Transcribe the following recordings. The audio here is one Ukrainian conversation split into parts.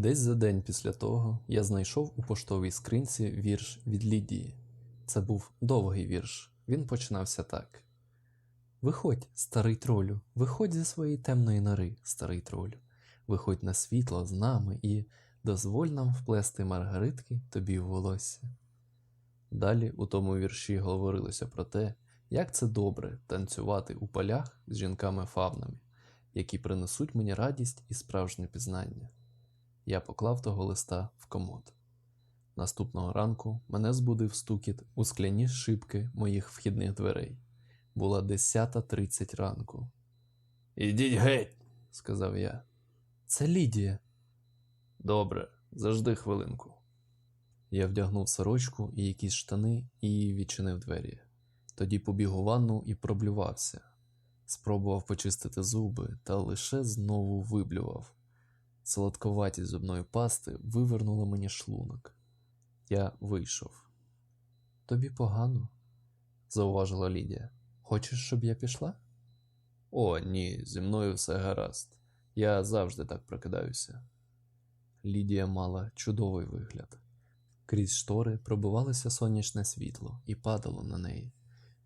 Десь за день після того я знайшов у поштовій скринці вірш від Лідії. Це був довгий вірш. Він починався так: Виходь, старий тролю, виходь зі своєї темної нори, старий тролю, виходь на світло з нами і дозволь нам вплести маргаритки тобі в волосся. Далі у тому вірші говорилося про те, як це добре танцювати у полях з жінками-фавнами, які принесуть мені радість і справжнє пізнання. Я поклав того листа в комод. Наступного ранку мене збудив стукіт у скляні шибки моїх вхідних дверей. Була 10.30 ранку. Ідіть геть, сказав я. Це Лідія. Добре, зажди хвилинку. Я вдягнув сорочку і якісь штани і відчинив двері. Тоді побіг у ванну і проблювався. Спробував почистити зуби та лише знову виблював. Солодковатість зубної пасти вивернула мені шлунок. Я вийшов. Тобі погано, зауважила Лідія. Хочеш, щоб я пішла? О, ні, зі мною все гаразд. Я завжди так прокидаюся. Лідія мала чудовий вигляд. Крізь штори пробивалося сонячне світло і падало на неї.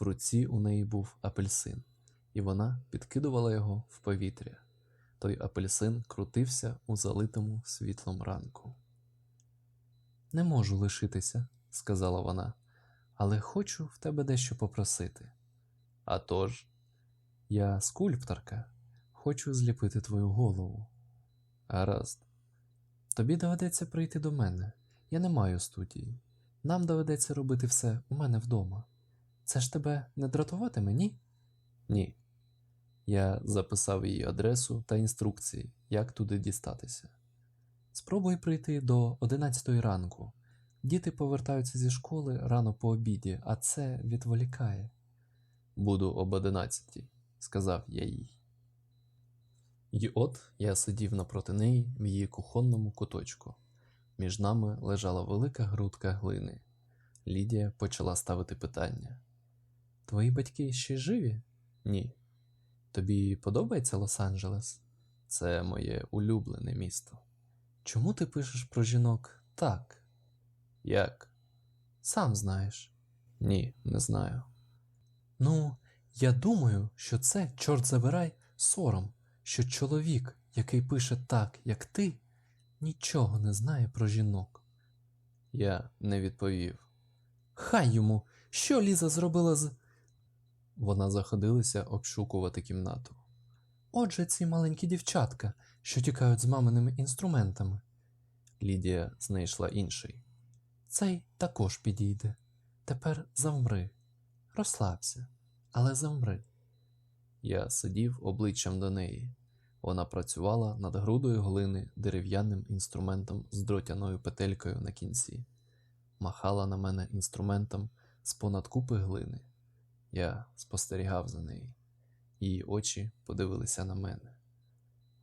В руці у неї був апельсин, і вона підкидувала його в повітря. Той апельсин крутився у залитому світлом ранку. Не можу лишитися, сказала вона, але хочу в тебе дещо попросити. А тож, я скульпторка, хочу зліпити твою голову. Гаразд. Тобі доведеться прийти до мене. Я не маю студії. Нам доведеться робити все у мене вдома. Це ж тебе не дратуватиме, ні? Ні. Я записав її адресу та інструкції, як туди дістатися. Спробуй прийти до 11 ранку. Діти повертаються зі школи рано по обіді, а це відволікає. Буду об 11, сказав я їй. І от я сидів напроти неї в її кухонному куточку. Між нами лежала велика грудка глини. Лідія почала ставити питання: Твої батьки ще живі? Ні. Тобі подобається Лос-Анджелес? Це моє улюблене місто. Чому ти пишеш про жінок так? Як? Сам знаєш. Ні, не знаю. Ну, я думаю, що це, чорт забирай, сором, що чоловік, який пише так, як ти, нічого не знає про жінок. Я не відповів. Хай йому, що Ліза зробила з. Вона заходилася обшукувати кімнату. Отже, ці маленькі дівчатка, що тікають з маминими інструментами. Лідія знайшла інший. Цей також підійде. Тепер завмри. Розслабся, але завмри. Я сидів обличчям до неї. Вона працювала над грудою глини дерев'яним інструментом з дротяною петелькою на кінці, махала на мене інструментом з понад купи глини. Я спостерігав за нею. Її очі подивилися на мене.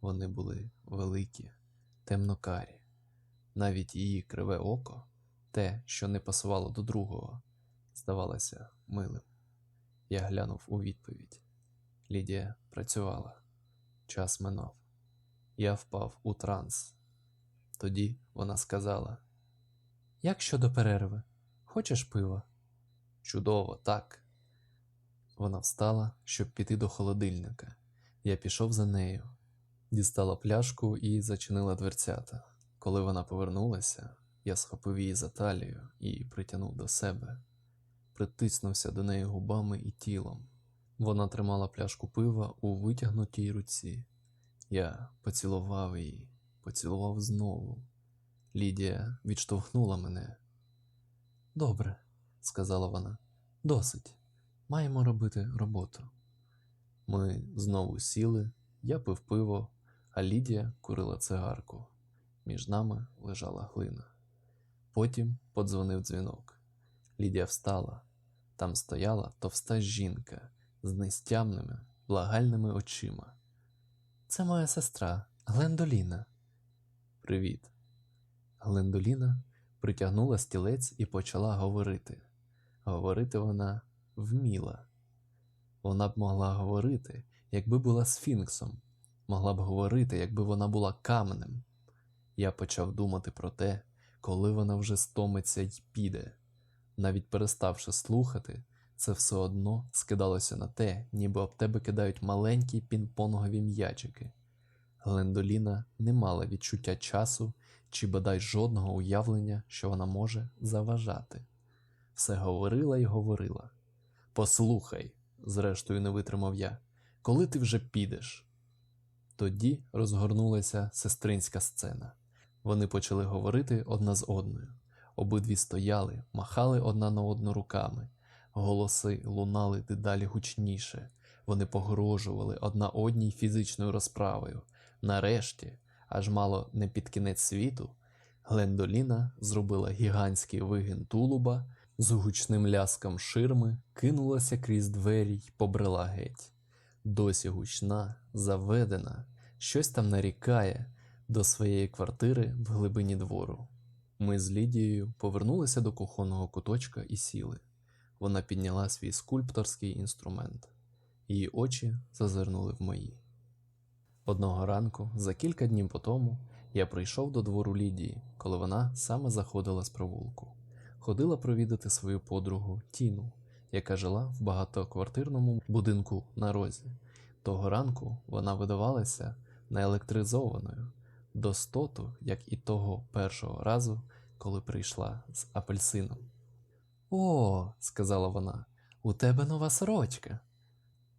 Вони були великі, темнокарі. Навіть її криве око, те, що не пасувало до другого, здавалося милим. Я глянув у відповідь. Лідія працювала. Час минав. Я впав у транс. Тоді вона сказала: Як щодо перерви? Хочеш пива? Чудово, так. Вона встала, щоб піти до холодильника. Я пішов за нею, дістала пляшку і зачинила дверцята. Коли вона повернулася, я схопив її за талію і притягнув до себе, притиснувся до неї губами і тілом. Вона тримала пляшку пива у витягнутій руці. Я поцілував її, поцілував знову. Лідія відштовхнула мене. Добре, сказала вона, досить. Маємо робити роботу. Ми знову сіли, я пив пиво, а Лідія курила цигарку. Між нами лежала глина. Потім подзвонив дзвінок. Лідія встала. Там стояла товста жінка з нестямними, благальними очима. Це моя сестра Глендоліна. Привіт. Глендоліна притягнула стілець і почала говорити. Говорити вона вміла. Вона б могла говорити, якби була сфінксом, могла б говорити, якби вона була каменем. Я почав думати про те, коли вона вже стомиться й піде. Навіть переставши слухати, це все одно скидалося на те, ніби об тебе кидають маленькі пінг-понгові м'ячики. Глендоліна не мала відчуття часу чи бодай жодного уявлення, що вона може заважати. Все говорила й говорила. Послухай, зрештою не витримав я, коли ти вже підеш. Тоді розгорнулася сестринська сцена. Вони почали говорити одна з одною. Обидві стояли, махали одна на одну руками. Голоси лунали дедалі гучніше. Вони погрожували одна одній фізичною розправою. Нарешті, аж мало не під кінець світу, Глендоліна зробила гігантський вигін тулуба, з гучним ляском ширми кинулася крізь двері й побрела геть. Досі гучна, заведена, щось там нарікає до своєї квартири в глибині двору. Ми з Лідією повернулися до кухонного куточка і сіли. Вона підняла свій скульпторський інструмент. Її очі зазирнули в мої. Одного ранку, за кілька днів по тому, я прийшов до двору Лідії, коли вона саме заходила з провулку. Ходила провідати свою подругу Тіну, яка жила в багатоквартирному будинку на розі. Того ранку вона видавалася наелектризованою до стоту, як і того першого разу, коли прийшла з апельсином. О, сказала вона, у тебе нова сорочка.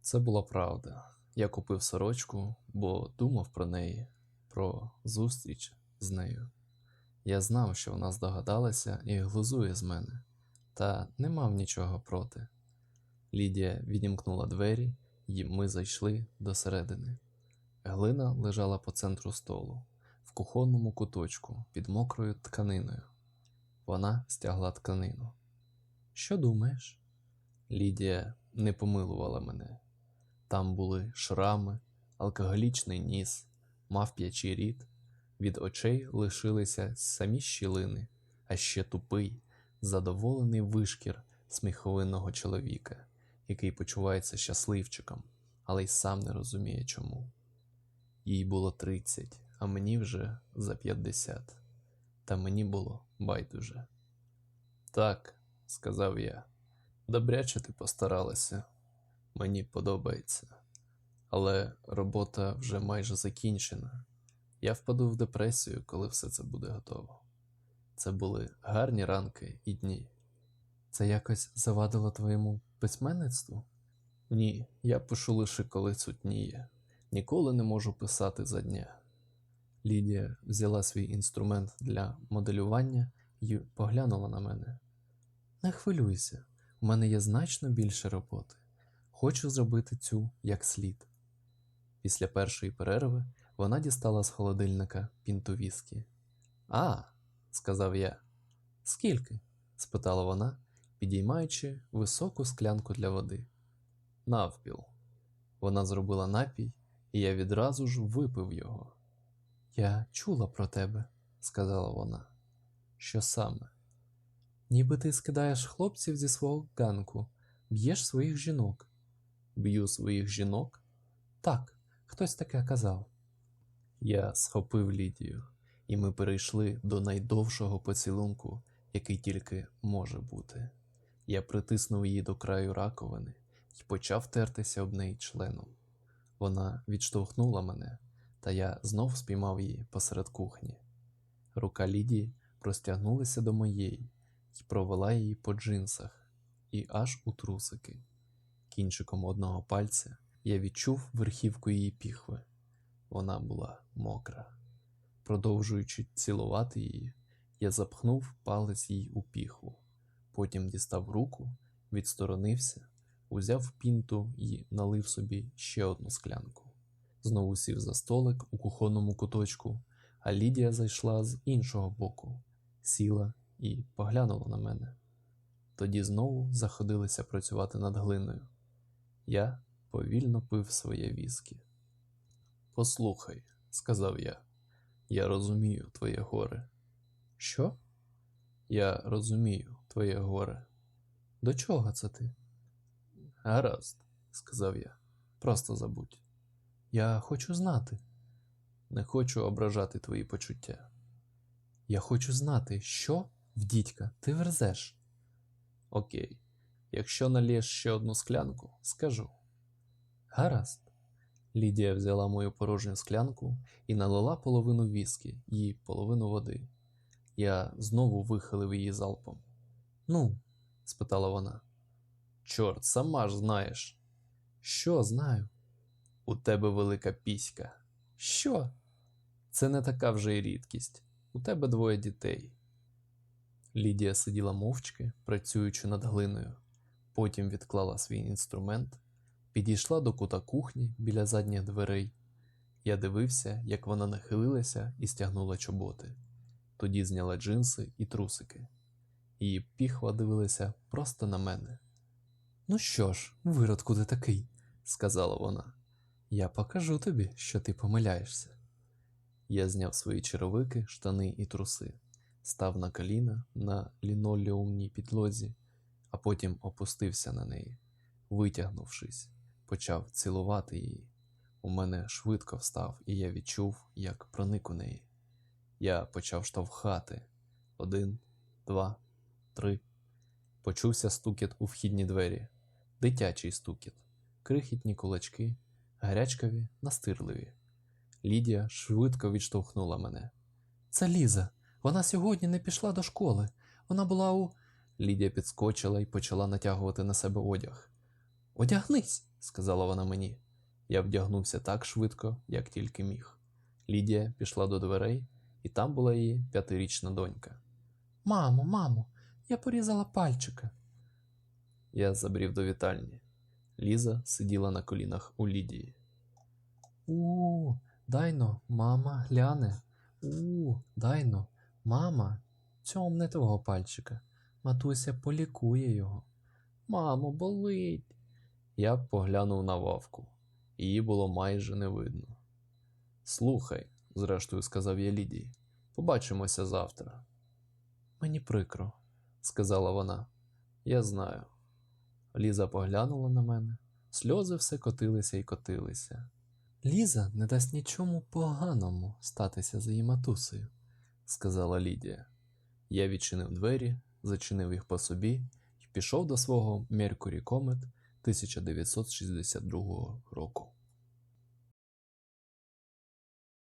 Це була правда. Я купив сорочку, бо думав про неї, про зустріч з нею. Я знав, що вона здогадалася і глузує з мене, та не мав нічого проти. Лідія відімкнула двері, і ми зайшли до середини. Глина лежала по центру столу, в кухонному куточку під мокрою тканиною. Вона стягла тканину. Що думаєш? Лідія не помилувала мене. Там були шрами, алкоголічний ніс, мавп'ячий рід. Від очей лишилися самі щілини, а ще тупий, задоволений вишкір сміховинного чоловіка, який почувається щасливчиком, але й сам не розуміє чому. Їй було тридцять, а мені вже за п'ятдесят. Та мені було байдуже. Так, сказав я, добряче ти постаралася. Мені подобається. Але робота вже майже закінчена. Я впаду в депресію, коли все це буде готово. Це були гарні ранки і дні. Це якось завадило твоєму письменництву? Ні, я пишу лише коли сутніє. Ніколи не можу писати за дня. Лідія взяла свій інструмент для моделювання і поглянула на мене. Не хвилюйся, у мене є значно більше роботи. Хочу зробити цю як слід. Після першої перерви вона дістала з холодильника пінту віскі. А, сказав я. Скільки? спитала вона, підіймаючи високу склянку для води. Навпіл. Вона зробила напій, і я відразу ж випив його. Я чула про тебе, сказала вона. Що саме? Ніби ти скидаєш хлопців зі свого ганку, б'єш своїх жінок. Б'ю своїх жінок? Так, хтось таке казав. Я схопив Лідію, і ми перейшли до найдовшого поцілунку, який тільки може бути. Я притиснув її до краю раковини і почав тертися об неї членом. Вона відштовхнула мене, та я знов спіймав її посеред кухні. Рука Лідії простягнулася до моєї і провела її по джинсах і аж у трусики. Кінчиком одного пальця я відчув верхівку її піхви. Вона була мокра. Продовжуючи цілувати її, я запхнув палець їй у піхву, потім дістав руку, відсторонився, узяв пінту і налив собі ще одну склянку. Знову сів за столик у кухонному куточку, а Лідія зайшла з іншого боку, сіла і поглянула на мене. Тоді знову заходилися працювати над глиною. Я повільно пив своє віскі. Послухай, сказав я, я розумію твоє горе. Що? Я розумію твоє горе. До чого це ти? Гаразд, сказав я. Просто забудь. Я хочу знати. Не хочу ображати твої почуття. Я хочу знати, що в дідька ти верзеш. Окей, якщо налєш ще одну склянку, скажу. Гаразд. Лідія взяла мою порожню склянку і налила половину віскі і половину води. Я знову вихилив її залпом. Ну, спитала вона. Чорт, сама ж знаєш. Що знаю? У тебе велика піська. Що? Це не така вже й рідкість. У тебе двоє дітей. Лідія сиділа мовчки, працюючи над глиною. Потім відклала свій інструмент, підійшла до кута кухні біля задніх дверей. Я дивився, як вона нахилилася і стягнула чоботи. Тоді зняла джинси і трусики. Її піхва дивилися просто на мене. Ну що ж, виродку ти такий, сказала вона. Я покажу тобі, що ти помиляєшся. Я зняв свої черевики, штани і труси, став на коліна на лінолеумній підлозі, а потім опустився на неї. Витягнувшись, почав цілувати її. У мене швидко встав, і я відчув, як проник у неї. Я почав штовхати. Один, два, три. Почувся стукіт у вхідні двері, дитячий стукіт, крихітні кулачки, гарячкові, настирливі. Лідія швидко відштовхнула мене. Це Ліза. Вона сьогодні не пішла до школи. Вона була у. Лідія підскочила і почала натягувати на себе одяг. Одягнись, сказала вона мені. Я вдягнувся так швидко, як тільки міг. Лідія пішла до дверей, і там була її п'ятирічна донька. Мамо, мамо, я порізала пальчика. Я забрів до вітальні. Ліза сиділа на колінах у Лідії. У, дайно, мама, гляне. У, дайно, мама, цьомне твого пальчика. Матуся полікує його. Мамо, болить. Я поглянув на вавку. Її було майже не видно. Слухай, зрештою сказав я Лідії, побачимося завтра. Мені прикро, сказала вона. Я знаю. Ліза поглянула на мене, сльози все котилися і котилися. Ліза не дасть нічому поганому статися за її матусею, сказала Лідія. Я відчинив двері, зачинив їх по собі і пішов до свого Меркурі Комет 1962 року.